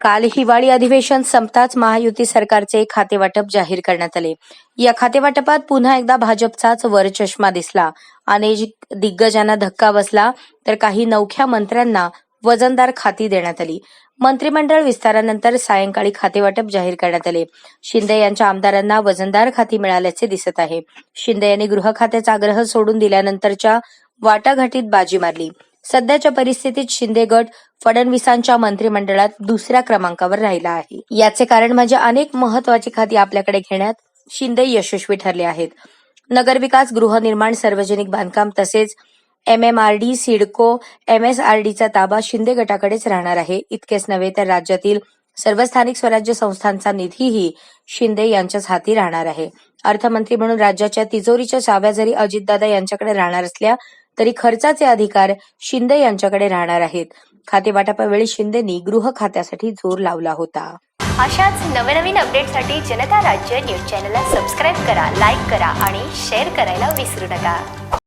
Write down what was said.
काल हिवाळी अधिवेशन संपताच महायुती सरकारचे खातेवाटप जाहीर करण्यात आले. या खातेवाटपात पुन्हा एकदा भाजपचाच वरचष्मा दिसला. अनेक दिग्गजांना धक्का बसला तर काही नवख्या मंत्र्यांना वजनदार खाती देण्यात आली. मंत्रिमंडळ विस्तारानंतर सायंकाळी खातेवाटप जाहीर करण्यात आले. शिंदे यांच्या आमदारांना वजनदार खाती मिळाल्याचे दिसत आहे. शिंदे यांनी गृह खात्याचा आग्रह सोडून दिल्यानंतरच्या वाटाघाटीत बाजी मारली. सध्याच्या परिस्थितीत शिंदे गट फडणवीसांच्या मंत्रिमंडळात दुसऱ्या क्रमांकावर राहिला आहे. याचे कारण म्हणजे अनेक महत्वाची खाती आपल्याकडे घेण्यात शिंदे यशस्वी ठरले आहेत. नगरविकास गृहनिर्माण सार्वजनिक बांधकाम तसेच एमएमआरडी सिडको एमएसआरडीचा ताबा शिंदे गटाकडेच राहणार आहे. इतकेच नव्हे तर राज्यातील सर्व स्थानिक स्वराज्य संस्थांचा निधीही शिंदे यांच्याच हाती राहणार आहे. अर्थमंत्री म्हणून राज्याच्या तिजोरीच्या चाव्या जरी अजितदादा यांच्याकडे राहणार असल्या तरी खर्चाचे अधिकार शिंदे यांच्याकडे राहणार आहेत. खातेवाटपावेळी शिंदेनी गृह खात्यासाठी जोर लावला होता. अशाच नवनवीन अपडेटसाठी जनता राज्य न्यूज चॅनलला सबस्क्राईब करा लाईक करा आणि शेअर करायला विसरू नका.